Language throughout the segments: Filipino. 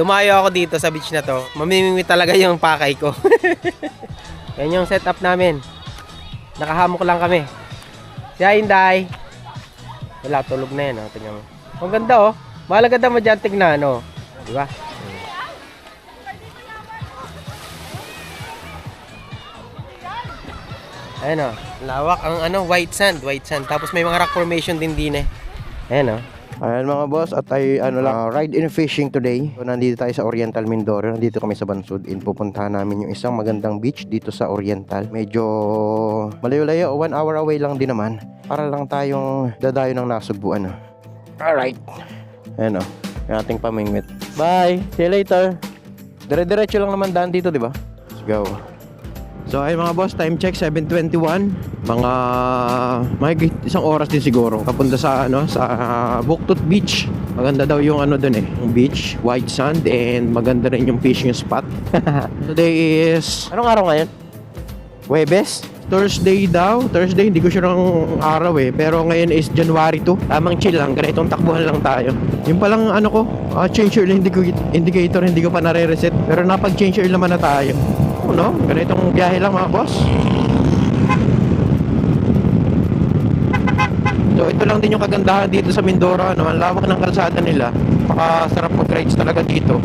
dumayo ako dito sa beach na to, mamimingwit talaga yung pakay ko. Yan yung setup namin. Nakahamok lang kami. Si Inday. Wala, tulog na yan. Oh. Tingnan mo. Ang ganda oh. Mahalaga mo dyan tignan. Oh. Di ba? Ayan oh. Lawak ang ano, white sand. White sand. Tapos may mga rock formation din din eh. Ayan oh. Ayan mga boss, at ay ano lang, uh, ride in fishing today. So, nandito tayo sa Oriental Mindoro. Nandito kami sa Bansud. In pupuntahan namin yung isang magandang beach dito sa Oriental. Medyo malayo-layo, one hour away lang din naman. Para lang tayong dadayo ng Nasugbu ano. Alright. Ayan o, yung ating pamingwit. Bye! See you later! Dire-diretso lang naman daan dito, di ba? Let's go. So ay mga boss, time check 7:21. Mga may isang oras din siguro papunta sa ano sa Buktot Beach. Maganda daw yung ano doon eh, yung beach, white sand and maganda rin yung fishing spot. Today is anong araw ngayon? Webes? Thursday daw. Thursday, hindi ko sure ang araw eh. Pero ngayon is January 2. Tamang chill lang. Ganitong takbuhan lang tayo. Yung palang ano ko, ah, change oil indicator, hindi ko pa nare-reset. Pero napag-change oil naman na tayo. Oh, no? Ganitong biyahe lang mga boss. So ito lang din yung kagandahan dito sa Mindoro. Ano, ang lawak ng kalsada nila. Pakasarap mag-rides talaga dito.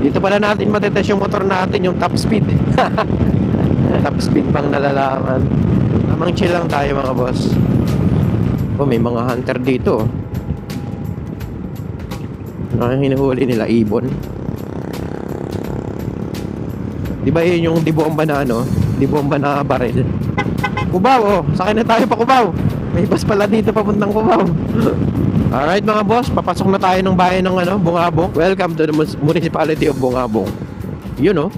Dito pala natin matetest yung motor natin, yung top speed. top speed pang nalalaman. Tamang chill lang tayo mga boss. Oh, may mga hunter dito. Ano yung hinuhuli nila? Ibon. Di ba yun yung dibomba na ano? Dibomba na baril. Kubaw, oh. Sakay na tayo pa Kubaw. May bus pala dito papuntang Kubaw. Alright mga boss, papasok na tayo ng bayan ng ano, Bungabong. Welcome to the municipality of Bungabong. Yun oh.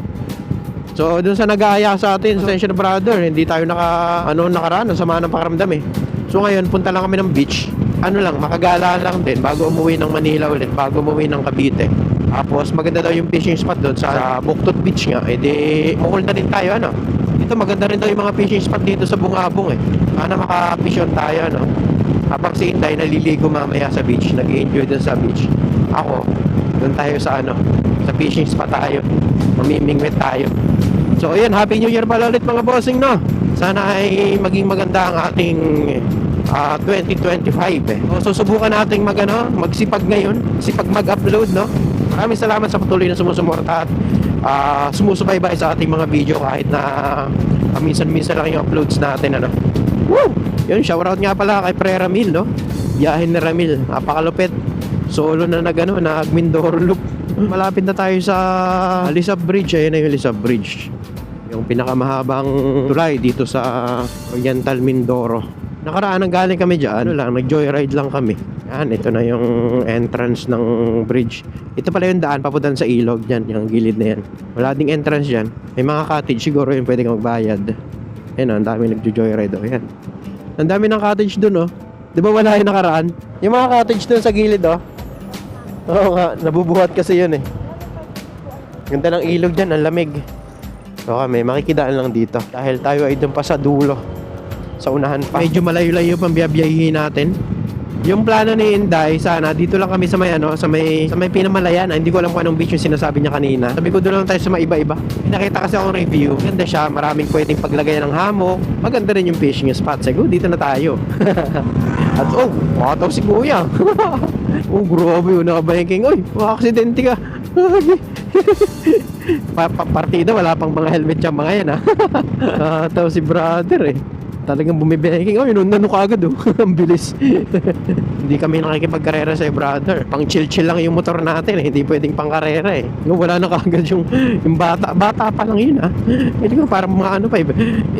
So, dun sa nag-aaya sa atin, Station Brother, hindi tayo naka, ano, nakaraan, sama ng pakiramdam eh. So, ngayon, punta lang kami ng beach. Ano lang, makagala lang din bago umuwi ng Manila ulit, bago umuwi ng Cavite. Tapos, maganda daw yung fishing spot doon sa, Buktot Beach nga. Eh, di, mukul na din tayo, ano. Dito, maganda rin daw yung mga fishing spot dito sa Bungabong eh. Sana maka-fishon tayo, ano. Habang si Inday naliligo mamaya sa beach, nag enjoy dun sa beach. Ako, doon tayo sa ano, sa fishing spot tayo. Mamimingwit tayo. So ayun, Happy New Year pala ulit mga bossing no. Sana ay maging maganda ang ating ah, 2025 eh. So susubukan nating mag ano, magsipag ngayon, sipag mag-upload no. Maraming salamat sa patuloy na sumusuporta at ah, sumusubaybay sa ating mga video kahit na ah, minsan-minsan lang yung uploads natin ano. Woo! Yun, shoutout nga pala kay Pre Ramil no. Biyahin ni Ramil, napakalupit. Solo na nag ano, nag Mindoro Loop. Malapit na tayo sa Alisab Bridge. Ayun na yung Alisab Bridge. Yung pinakamahabang tulay dito sa Oriental Mindoro. Nakaraan ang galing kami dyan. Ano lang, nag-joyride lang kami. Yan, ito na yung entrance ng bridge. Ito pala yung daan papunta sa ilog dyan, yung gilid na yan. Wala ding entrance dyan. May mga cottage siguro yung pwede kang magbayad. Yan, ang dami nag-joyride. Oh, yan. Ang dami ng cottage dun, oh. Di ba wala yung nakaraan? Yung mga cottage dun sa gilid, oh. Oo nga, nabubuhat kasi yun eh. Ganda ng ilog dyan, ang lamig. Okay, may makikidaan lang dito. Dahil tayo ay dun pa sa dulo. Sa unahan pa. Medyo malayo-layo pang biyabiyahin natin. Yung plano ni Inday, sana dito lang kami sa may ano, sa may sa may pinamalayan. Ah, hindi ko alam kung anong beach yung sinasabi niya kanina. Sabi ko doon lang tayo sa mga iba-iba. Nakita kasi akong review. Ganda siya, maraming pwedeng paglagay ng hammock. Maganda rin yung fishing spot. Siguro dito na tayo. At oh, makataw si Kuya. oh, grabe yun, nakabayangking. Uy, maka-aksidente ka. pa, pa, partida, wala pang mga helmet yung mga yan ha. Nakataw si brother eh. Talagang bumibiking. Oh, yun, nano ka agad oh. Ang bilis. hindi kami nakikipagkarera sa brother. Pang chill-chill lang yung motor natin eh. Hindi pwedeng pang karera eh. No, wala na kaagad yung, yung bata. Bata pa lang yun ah. Hindi ko parang mga ano pa eh.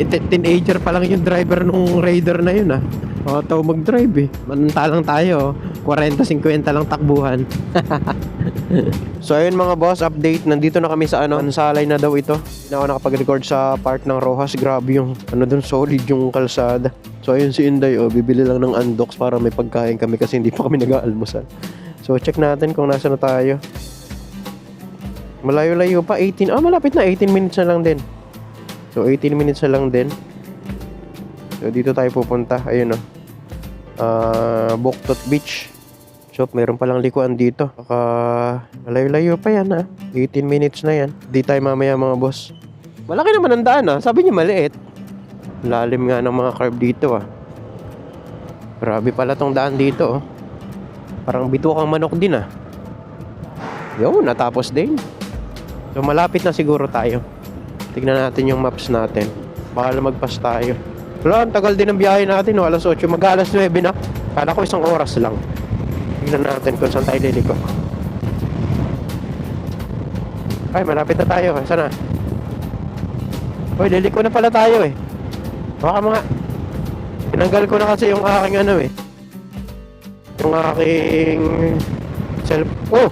Te- Teenager pa lang yung driver nung Raider na yun ah. Makataw mag-drive eh. Manantalang tayo. 40-50 lang takbuhan. So ayun mga boss, update. Nandito na kami sa ano, Ansalay na daw ito. Hindi na ako nakapag-record sa part ng Rojas. Grabe yung ano dun, solid yung kalsada. So ayun si Inday, oh, bibili lang ng undox para may pagkain kami kasi hindi pa kami nag-aalmusal. So check natin kung nasa na tayo. Malayo-layo pa, 18. Ah, malapit na, 18 minutes na lang din. So 18 minutes na lang din. So dito tayo pupunta. Ayun oh. Ah, Boktot Beach. So, meron palang likuan dito. Baka malayo-layo pa yan ha. 18 minutes na yan. Di tayo mamaya mga boss. Malaki naman ang daan ha. Sabi niya maliit. Lalim nga ng mga curve dito ah. Grabe pala tong daan dito oh. Parang bitukang manok din ah. Yo, natapos din. So malapit na siguro tayo. Tignan natin yung maps natin. Baka lumagpas tayo. Wala, ang tagal din ng biyahe natin. No? Alas 8, mag alas 9 na. Kala ko isang oras lang. Tignan natin kung saan tayo liliko. Ay, malapit na tayo. Saan na? Uy, liliko na pala tayo eh. Baka mga... Tinanggal ko na kasi yung aking ano eh. Yung aking... Cell... Oh!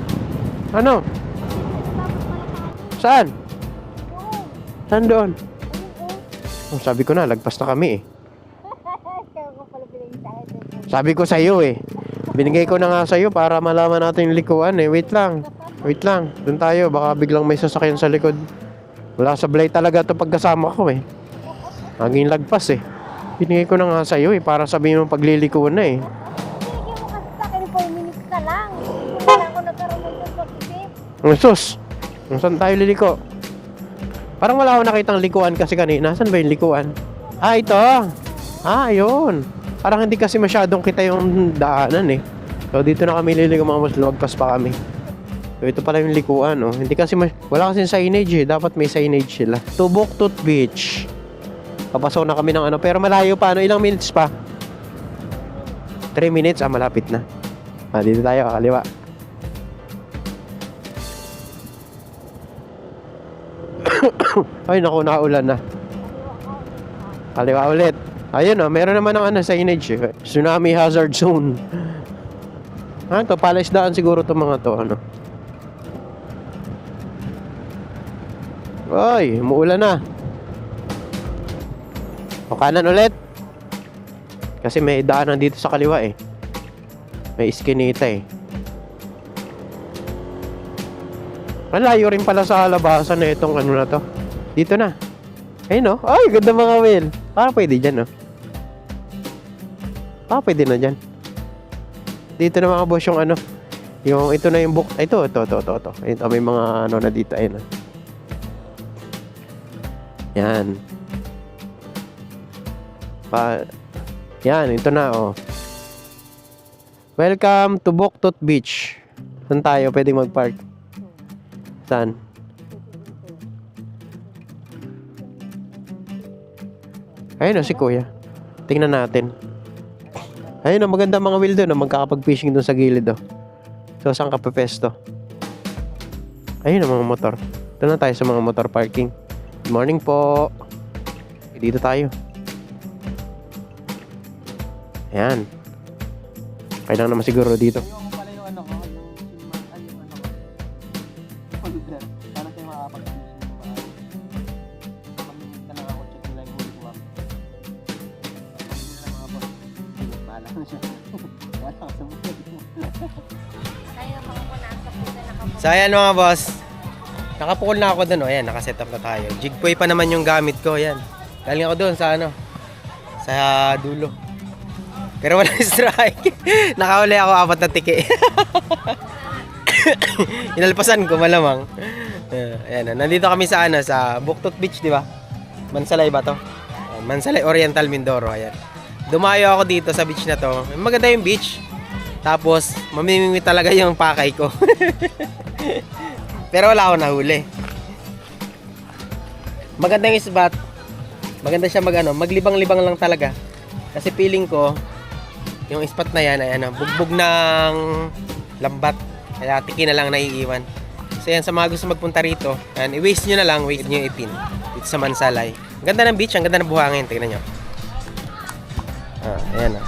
Ano? Saan? Saan doon? Oh, sabi ko na, lagpas na kami eh. Sabi ko sa iyo eh. Binigay ko na nga sa iyo para malaman natin yung likuan eh. Wait lang. Wait lang. Doon tayo. Baka biglang may sasakyan sa likod. Wala sablay talaga to pagkasama ko eh. Naging lagpas eh. Binigay ko na nga sa iyo eh. Para sabihin mo paglilikuan na eh. Binigyan mo kasi sa akin 4 minutes ka lang. Wala ako nagkaroon ng pag-isip. Ang sus. Kung saan tayo liliko? Parang wala akong nakitang likuan kasi kanina. Saan ba yung likuan? Ah, ito. Ah, ayun. Parang hindi kasi masyadong kita yung daanan eh. So dito na kami liliko mga mas lumagpas pa kami. So ito pala yung likuan oh. Hindi kasi mas... wala kasi signage eh. Dapat may signage sila. Tubok Tooth Beach. Papasok na kami ng ano. Pero malayo pa ano. Ilang minutes pa? 3 minutes. Ah, malapit na. Ah, dito tayo. Kaliwa. Ay, naku, nakaulan na. Kaliwa ulit. Ayun oh, meron naman ng ano, signage eh. Tsunami hazard zone. Ah, to palaisdaan siguro to mga to, ano. Oy, umuulan na. O kanan ulit. Kasi may daanan dito sa kaliwa eh. May iskinita eh. Malayo rin pala sa labasan na itong ano na to. Dito na. Ayun no? Ay, ganda mga whale. Parang pwede dyan no? Ah, pwede na dyan. Dito na mga boss yung ano. Yung ito na yung book. Ito, ito, ito, ito, ito. Ito, may mga ano na dito. Ayun. oh. Yan. Pa, yan, ito na oh. Welcome to Buktot Beach. Saan tayo pwedeng mag-park? Saan? Ayun o, si Kuya. Tingnan natin. Ayun o, maganda mga wheel doon. oh. Magkakapag-fishing doon sa gilid o. So, saan ka pepesto? Ayun o, mga motor. Doon na tayo sa mga motor parking. Good morning po. Dito tayo. Ayan. Kaya lang naman siguro dito. Yung pala yung ano ko, yung ay yung ano ko. Para kayo makakapag-fishing So ayan mga boss. Nakapukol na ako dun. Oh. Ayan, nakaset up na tayo. Jigpoy pa naman yung gamit ko. Ayan. Galing ako dun sa ano. Sa dulo. Pero wala strike. Nakahuli ako apat na tiki. Inalpasan ko malamang. Uh, ayan, oh. nandito kami sa ano, sa Buktot Beach, di ba? Mansalay ba to? Mansalay Oriental Mindoro, ayan. Dumayo ako dito sa beach na to. Maganda yung beach. Tapos, mamimimi talaga yung pakay ko. Pero wala ako nahuli. Maganda yung spot. Maganda siya mag ano, maglibang-libang lang talaga. Kasi feeling ko, yung spot na yan ay ano, bugbog ng lambat. Kaya tiki na lang naiiwan. So yan, sa mga gusto magpunta rito, yan, i-waste nyo na lang, wait nyo ipin. Dito sa Mansalay. Ang ganda ng beach, ang ganda ng buhangin. Tingnan nyo. Ah, ayan ah.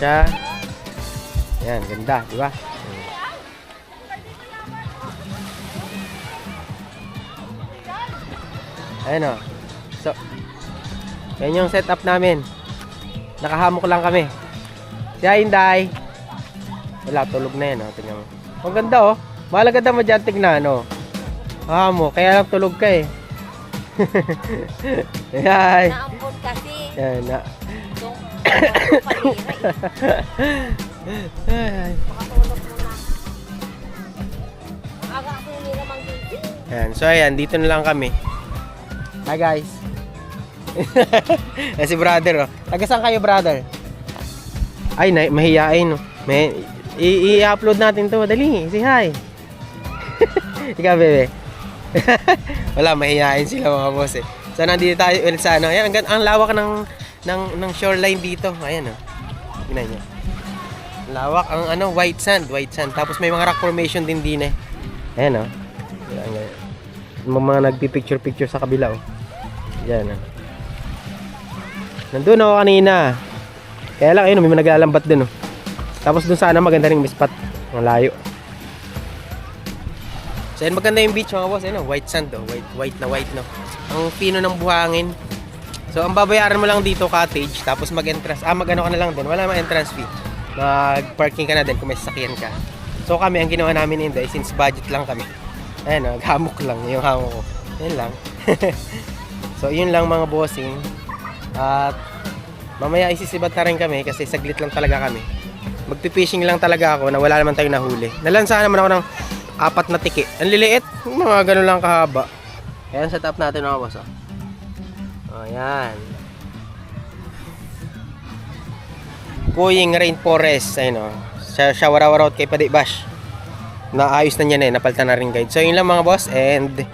Siya. Ayan, ganda, di ba? Ayan o. So, yan yung setup namin. Nakahamok lang kami. Si Inday. Wala, tulog na yan. Oh. Tingnan mo. Ang ganda oh. Malaganda mo dyan tignan oh. Hamok. Kaya lang tulog ka eh. Ayan. Naampun kasi. Ayan na. Ayan, so ayan, dito na lang kami. Hi guys. Ayan si brother oh. Taga saan kayo brother? Ay, na, mahiyain oh. May, i- i-upload natin to. Dali, say hi. Ikaw bebe. Wala, mahihain sila mga boss eh. So nandito tayo ulit sa ano. Ayan, ang, ang lawak ng, ng, ng shoreline dito. Ayan oh. Tingnan nyo. Lawak ang ano, white sand, white sand. Tapos may mga rock formation din din eh. Ayan oh. Ayan, ayan. Yung mga nagpipicture-picture sa kabila oh. Yan oh. Nandun ako kanina. Kaya lang ayun, oh, may mga naglalambat dun oh. Tapos dun sana maganda ring may spot. Ang layo. So ayun, maganda yung beach mga boss. Ayun, oh, white sand oh. White, white na white no. Ang pino ng buhangin. So ang babayaran mo lang dito cottage tapos mag-entrance. Ah, mag-ano ka na lang din. Wala namang entrance fee. Mag-parking ka na din kung may sasakyan ka. So kami, ang ginawa namin hindi, since budget lang kami. Ayun, oh, hamok lang yung hamok ko. Ayun lang. so yun lang mga bossing. At mamaya isisibat na rin kami kasi saglit lang talaga kami. Magpipishing lang talaga ako na wala naman tayong nahuli. Nalansa naman ako ng apat na tiki. Ang liliit, mga ganun lang kahaba. Ayan, set up natin mga boss. Oh. Oh, yan. Kuying Rainforest. Ayun o. Siya warawarot kay Padi Bash. Naayos na niya na eh. Napalitan na rin guide. So yun lang mga boss. And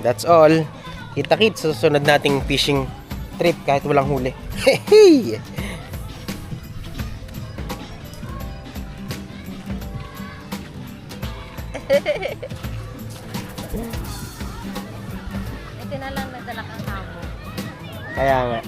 that's all. Kita kits sa susunod nating fishing trip kahit walang huli. Hey! Ito kayak